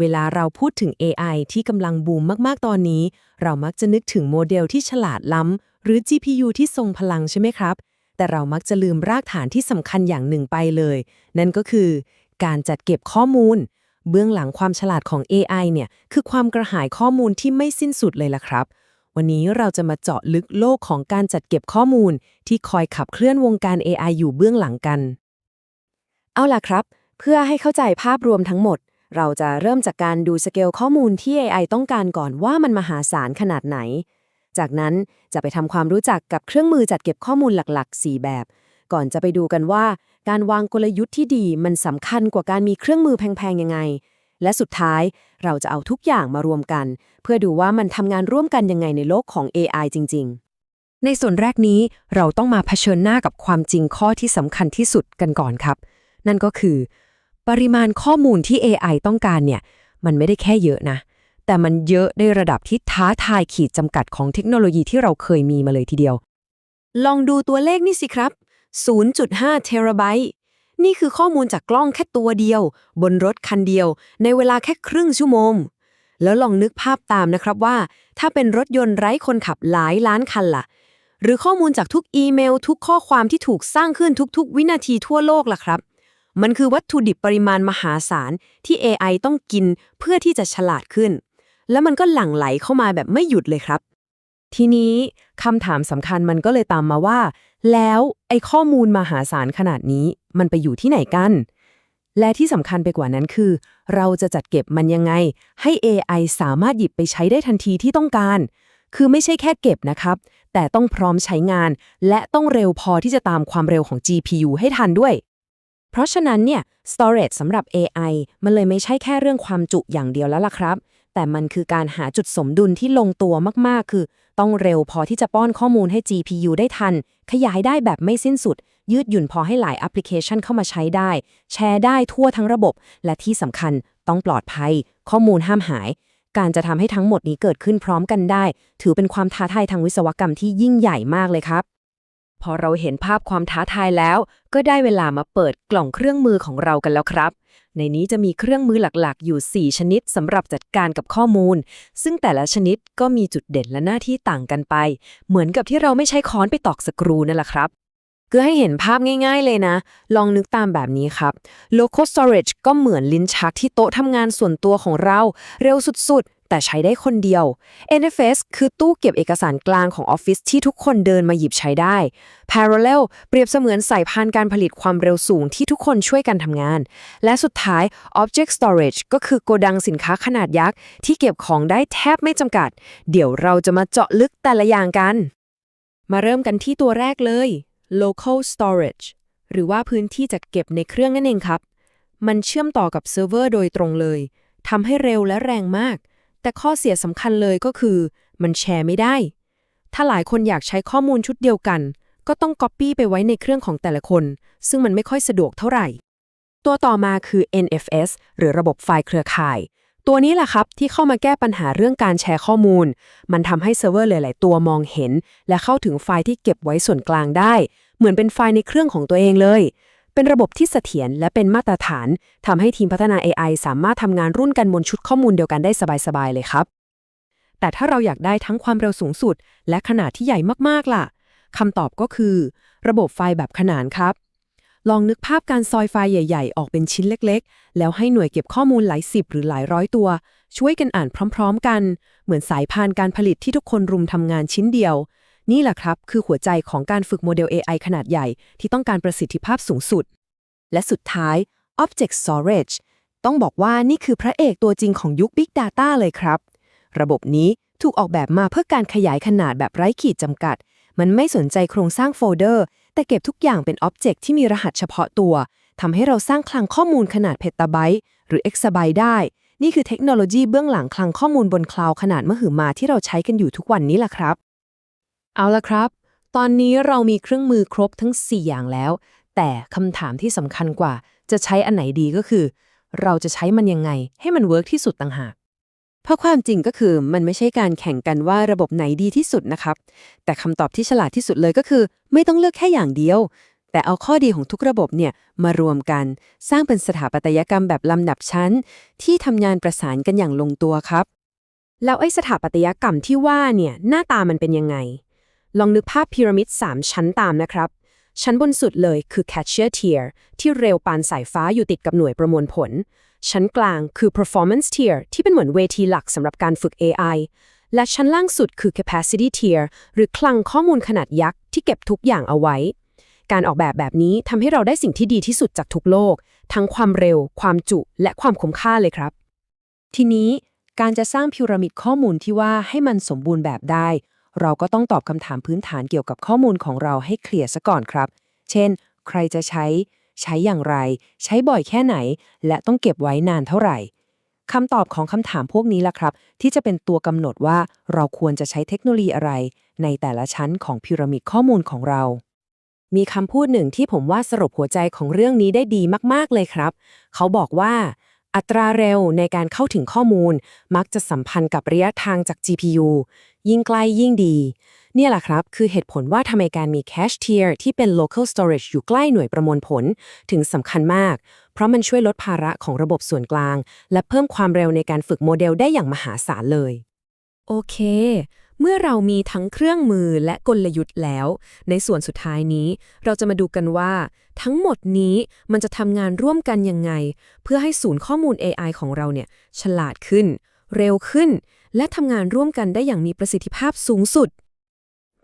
เวลาเราพูดถึง AI ที่กำลังบูมมากๆ ตอนนี้ เรามักจะนึกถึงโมเดลที่ฉลาดล้ำ หรือ GPU ที่ทรงพลังใช่ไหมครับ แต่เรามักจะลืมรากฐานที่สำคัญอย่างหนึ่งไปเลย นั่นก็คือ การจัดเก็บข้อมูล เบื้องหลังความฉลาดของ AI เนี่ย คือความกระหายข้อมูลที่ไม่สิ้นสุดเลยล่ะครับ วันนี้เราจะมาเจาะลึกโลกของการจัดเก็บข้อมูล ที่คอยขับเคลื่อนวงการ AI อยู่เบื้องหลังกัน เอาล่ะครับ เพื่อให้เข้าใจภาพรวมทั้งหมด เราจะเริ่มจากการดูสเกลข้อมูลที่ AI ต้องการก่อนว่ามันมหาศาลขนาดไหน จากนั้นจะไปทำความรู้จักกับเครื่องมือจัดเก็บข้อมูลหลักๆ 4 แบบ ก่อนจะไปดูกันว่า การวางกลยุทธ์ที่ดีมันสำคัญกว่าการมีเครื่องมือแพงๆยังไง และสุดท้ายเราจะเอาทุกอย่างมารวมกัน เพื่อดูว่ามันทำงานร่วมกันยังไงในโลกของ AI จริง ๆในส่วนแรกนี้เราต้องมาเผชิญหน้ากับความจริงข้อที่สำคัญที่สุดกันก่อนครับ นั่นก็คือ ปริมาณข้อมูลที่ AI ต้องการเนี่ย มันไม่ได้แค่เยอะนะ แต่มันเยอะในระดับที่ท้าทายขีดจำกัดของเทคโนโลยีที่เราเคยมีมาเลยทีเดียว ลองดูตัวเลขนี่สิครับ 0.5 เทราไบต์นี่คือข้อมูลจากกล้องแค่ตัวเดียว บนรถคันเดียว ในเวลาแค่ครึ่งชั่วโมง แล้วลองนึกภาพตามนะครับว่า ถ้าเป็นรถยนต์ไร้คนขับหลายล้านคันล่ะ หรือข้อมูลจากทุกอีเมล ทุกข้อความที่ถูกสร้างขึ้นทุกๆ วินาทีทั่วโลกล่ะครับ มันคือวัตถุดิบปริมาณมหาศาลที่ AI ต้องกินเพื่อที่จะฉลาดขึ้น แล้วมันก็หลั่งไหลเข้ามาแบบไม่หยุดเลยครับ ทีนี้คำถามสำคัญมันก็เลยตามมาว่า แล้วไอ้ข้อมูลมหาศาลขนาดนี้มันไปอยู่ที่ไหนกัน และที่สำคัญไปกว่านั้นคือ เราจะจัดเก็บมันยังไง ให้ AI สามารถหยิบไปใช้ได้ทันทีที่ต้องการ คือไม่ใช่แค่เก็บนะครับ แต่ต้องพร้อมใช้งาน และต้องเร็วพอที่จะตามความเร็วของ GPU ให้ทันด้วย เพราะฉะนั้นเนี่ย storage สำหรับ AI มันเลยไม่ใช่แค่เรื่องความจุอย่างเดียวแล้วล่ะครับ แต่มันคือการหาจุดสมดุลที่ลงตัวมากๆ คือ ต้องเร็วพอที่จะป้อนข้อมูลให้ GPU ได้ทัน ขยายได้แบบไม่สิ้นสุด ยืดหยุ่นพอให้หลายแอปพลิเคชันเข้ามาใช้ได้ แชร์ได้ทั่วทั้งระบบ และที่สำคัญต้องปลอดภัย ข้อมูลห้ามหาย การจะทำให้ทั้งหมดนี้เกิดขึ้นพร้อมกันได้ ถือเป็นความท้าทายทางวิศวกรรมที่ยิ่งใหญ่มากเลยครับ พอเราเห็นภาพความท้าทายแล้ว ก็ได้เวลามาเปิดกล่องเครื่องมือของเรากันแล้วครับ ในนี้จะมีเครื่องมือหลักๆ อยู่ 4 ชนิดสำหรับจัดการกับข้อมูล ซึ่งแต่ละชนิดก็มีจุดเด่นและหน้าที่ต่างกันไป เหมือนกับที่เราไม่ใช้ค้อนไปตอกสกรูนั่นแหละครับ พื่อให้เห็นภาพง่าย ๆ เลยนะ ลองนึกตามแบบนี้ครับ local storage ก็เหมือนลิ้นชักที่โต๊ะทำงานส่วนตัวของเรา เร็วสุดๆ แต่ใช้ได้คนเดียว NFS คือตู้เก็บเอกสารกลางของออฟฟิศที่ทุกคนเดินมาหยิบใช้ได้ Parallel เปรียบเสมือนสายพานการผลิตความเร็วสูงที่ทุกคนช่วยกันทำงาน และสุดท้าย Object Storage ก็คือโกดังสินค้าขนาดยักษ์ที่เก็บของได้แทบไม่จำกัด เดี๋ยวเราจะมาเจาะลึกแต่ละอย่างกัน มาเริ่มกันที่ตัวแรกเลย local storage หรือว่าพื้นที่จัดเก็บในเครื่องนั่นเองครับ มันเชื่อมต่อกับเซิร์ฟเวอร์โดยตรงเลยทำให้เร็วและแรงมาก แต่ข้อเสียสำคัญเลยก็คือ มันแชร์ไม่ได้ ถ้าหลายคนอยากใช้ข้อมูลชุดเดียวกัน ก็ต้อง Copy ไปไว้ในเครื่องของแต่ละคน ซึ่งมันไม่ค่อยสะดวกเท่าไหร่ ตัวต่อมาคือ NFS หรือระบบไฟล์เครือข่าย ตัวนี้แหละครับที่เข้ามาแก้ปัญหาเรื่องการแชร์ข้อมูล มันทำให้เซิร์ฟเวอร์หลาย ๆ ตัวมองเห็น และเข้าถึงไฟล์ที่เก็บไว้ส่วนกลางได้ เหมือนเป็นไฟล์ในเครื่องของตัวเองเลย เป็นระบบที่เสถียรและเป็นมาตรฐานทำให้ทีมพัฒนา AI สามารถทำงานรุ่นกันบนชุดข้อมูลเดียวกันได้สบาย ๆ เลยครับ แต่ถ้าเราอยากได้ทั้งความเร็วสูงสุด และขนาดที่ใหญ่มาก ๆ ล่ะคำตอบก็คือ ระบบไฟล์แบบขนานครับ ลองนึกภาพการซอยไฟล์ใหญ่ ๆ ออกเป็นชิ้นเล็กๆ แล้วให้หน่วยเก็บข้อมูลหลายสิบหรือหลายร้อยตัว ช่วยกันอ่านพร้อม ๆ กัน เหมือนสายพานการผลิตที่ทุกคนรุมทำงานชิ้นเดียว นี่แหละครับ คือหัวใจของการฝึกโมเดล AI ขนาดใหญ่ ที่ต้องการประสิทธิภาพสูงสุด และสุดท้าย Object Storage ต้องบอกว่านี่คือพระเอกตัวจริงของยุค Big Data เลยครับ ระบบนี้ถูกออกแบบมาเพื่อการขยายขนาดแบบไร้ขีดจำกัด มันไม่สนใจโครงสร้างโฟลเดอร์ แต่เก็บทุกอย่างเป็นอ็อบเจกต์ที่มีรหัสเฉพาะตัวทำให้เราสร้างคลังข้อมูลขนาดเพตตาไบต์หรือเอ็กซาไบต์ได้ นี่คือเทคโนโลยีเบื้องหลังคลังข้อมูลบนคลาวด์ขนาดมหึมาที่เราใช้กันอยู่ทุกวันนี้ล่ะครับ เอาละครับ ตอนนี้เรามีเครื่องมือครบทั้ง 4 อย่างแล้ว แต่คำถามที่สำคัญกว่า จะใช้อันไหนดีก็คือ เราจะใช้มันยังไง ให้มันเวิร์กที่สุดต่างหาก เพราะความจริงก็คือมันไม่ใช่การแข่งกันว่าระบบไหนดีที่สุดนะครับ แต่คำตอบที่ฉลาดที่สุดเลยก็คือ ไม่ต้องเลือกแค่อย่างเดียว แต่เอาข้อดีของทุกระบบเนี่ยมารวมกัน สร้างเป็นสถาปัตยกรรมแบบลำดับชั้น ที่ทำงานประสานกันอย่างลงตัวครับ แล้วไอ้สถาปัตยกรรมที่ว่าเนี่ยหน้าตามันเป็นยังไง ลองนึกภาพพีระมิด3ชั้นตามนะครับ ชั้นบนสุดเลยคือ Catcher Tier ที่เร็วปานสายฟ้าอยู่ติดกับหน่วยประมวลผล ชั้นกลางคือ Performance Tier ที่เป็นเหมือนเวทีหลักสำหรับการฝึก AI และชั้นล่างสุดคือ Capacity Tier หรือคลังข้อมูลขนาดยักษ์ที่เก็บทุกอย่างเอาไว้ การออกแบบแบบนี้ทำให้เราได้สิ่งที่ดีที่สุดจากทุกโลก ทั้งความเร็ว ความจุ และความคุ้มค่าเลยครับ ทีนี้การจะสร้างพีระมิดข้อมูลที่ว่าให้มันสมบูรณ์แบบได้ เราก็ต้องตอบคำถามพื้นฐานเกี่ยวกับข้อมูลของเราให้เคลียร์ซะก่อนครับ เช่น ใครจะใช้ ใช้อย่างไร ใช้บ่อยแค่ไหน และต้องเก็บไว้นานเท่าไหร่คำตอบของคำถามพวกนี้ล่ะครับ ที่จะเป็นตัวกำหนดว่าเราควรจะใช้เทคโนโลยีอะไร ในแต่ละชั้นของพีระมิดข้อมูลของเรา มีคำพูดหนึ่งที่ผมว่าสรุปหัวใจของเรื่องนี้ได้ดีมากๆเลยครับ เขาบอกว่า อัตราเร็วในการเข้าถึงข้อมูล มักจะสัมพันธ์กับระยะทางจาก GPU ยิ่งใกล้ยิ่งดี เนี่ยแหละครับ คือเหตุผลว่าทำไมการมี Cache Tier ที่เป็น Local Storage อยู่ใกล้หน่วยประมวลผล ถึงสำคัญมาก เพราะมันช่วยลดภาระของระบบส่วนกลาง และเพิ่มความเร็วในการฝึกโมเดลได้อย่างมหาศาลเลย โอเค เมื่อเรามีทั้งเครื่องมือและกลยุทธ์แล้ว ในส่วนสุดท้ายนี้ เราจะมาดูกันว่า ทั้งหมดนี้มันจะทำงานร่วมกันยังไง เพื่อให้ศูนย์ข้อมูล AI ของเราเนี่ยฉลาดขึ้น เร็วขึ้น และทำงานร่วมกันได้อย่างมีประสิทธิภาพสูงสุด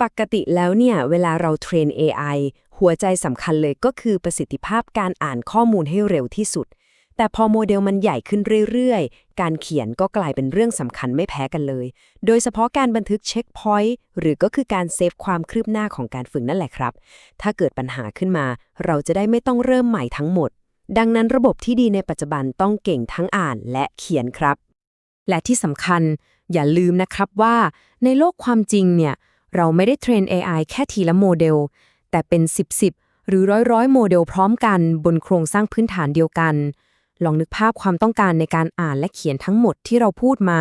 ปกติแล้วเนี่ยเวลาเราเทรน AI หัวใจสำคัญเลยก็คือประสิทธิภาพการอ่านข้อมูลให้เร็วที่สุด แต่พอโมเดลมันใหญ่ขึ้นเรื่อยๆ การเขียนก็กลายเป็นเรื่องสำคัญไม่แพ้กันเลย โดยเฉพาะการบันทึกเช็คพอยต์หรือก็คือการเซฟความคืบหน้าของการฝึกนั่นแหละครับ ถ้าเกิดปัญหาขึ้นมา เราจะได้ไม่ต้องเริ่มใหม่ทั้งหมด ดังนั้นระบบที่ดีในปัจจุบันต้องเก่งทั้งอ่านและเขียนครับ และที่สำคัญอย่าลืมนะครับว่า ในโลกความจริงเนี่ยเราไม่ได้เทรน AI แค่ทีละโมเดล แต่เป็น 10 10 หรือร้อยร้อยโมเดลพร้อมกันบนโครงสร้างพื้นฐานเดียวกัน ลองนึกภาพความต้องการในการอ่านและเขียนทั้งหมดที่เราพูดมา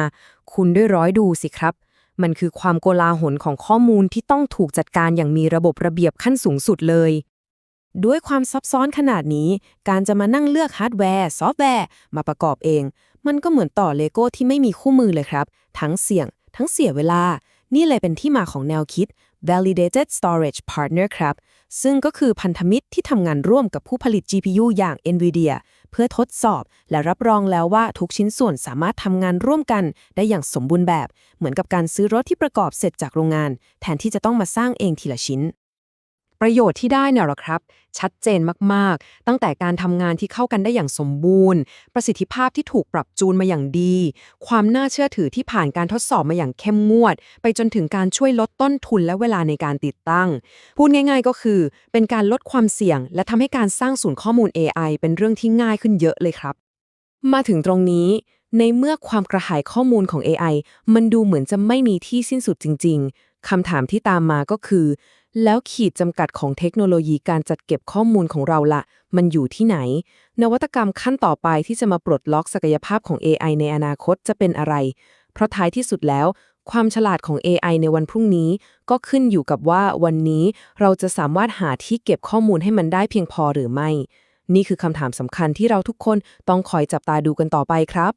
คุณด้วยร้อยดูสิครับ มันคือความโกลาหลของข้อมูลที่ต้องถูกจัดการอย่างมีระบบระเบียบขั้นสูงสุดเลย ด้วยความซับซ้อนขนาดนี้ การจะมานั่งเลือกฮาร์ดแวร์ซอฟต์แวร์ มาประกอบเอง มันก็เหมือนต่อเลโก้ที่ไม่มีคู่มือเลยครับ ทั้งเสี่ยง ทั้งเสียเวลา นี่เลยเป็นที่มาของแนวคิด Validated Storage Partner ครับ ซึ่งก็คือพันธมิตรที่ทำงานร่วมกับผู้ผลิต GPU อย่าง NVIDIA เพื่อทดสอบ และรับรองแล้วว่าทุกชิ้นส่วนสามารถทำงานร่วมกันได้อย่างสมบูรณ์แบบ เหมือนกับการซื้อรถที่ประกอบเสร็จจากโรงงาน แทนที่จะต้องมาสร้างเองทีละชิ้น ประโยชน์ที่ได้เนี่ยหรอครับ ชัดเจนมากๆ ตั้งแต่การทำงานที่เข้ากันได้อย่างสมบูรณ์ ประสิทธิภาพที่ถูกปรับจูนมาอย่างดี ความน่าเชื่อถือที่ผ่านการทดสอบมาอย่างเข้มงวด ไปจนถึงการช่วยลดต้นทุนและเวลาในการติดตั้ง พูดง่าย ๆ ก็คือ เป็นการลดความเสี่ยง และทำให้การสร้างศูนย์ข้อมูล AI เป็นเรื่องที่ง่ายขึ้นเยอะเลยครับ มาถึงตรงนี้ในเมื่อความกระหายข้อมูลของ AI มันดูเหมือนจะไม่มีที่สิ้นสุดจริง ๆ คำถามที่ตามมาก็คือ แล้วขีดจำกัดของเทคโนโลยีการจัดเก็บข้อมูลของเราละ มันอยู่ที่ไหน นวัตกรรมขั้นต่อไปที่จะมาปลดล็อกศักยภาพของ AI ในอนาคตจะเป็นอะไร เพราะท้ายที่สุดแล้ว ความฉลาดของ AI ในวันพรุ่งนี้ ก็ขึ้นอยู่กับว่าวันนี้เราจะสามารถหาที่เก็บข้อมูลให้มันได้เพียงพอหรือไม่ นี่คือคำถามสำคัญที่เราทุกคนต้องคอยจับตาดูกันต่อไปครับ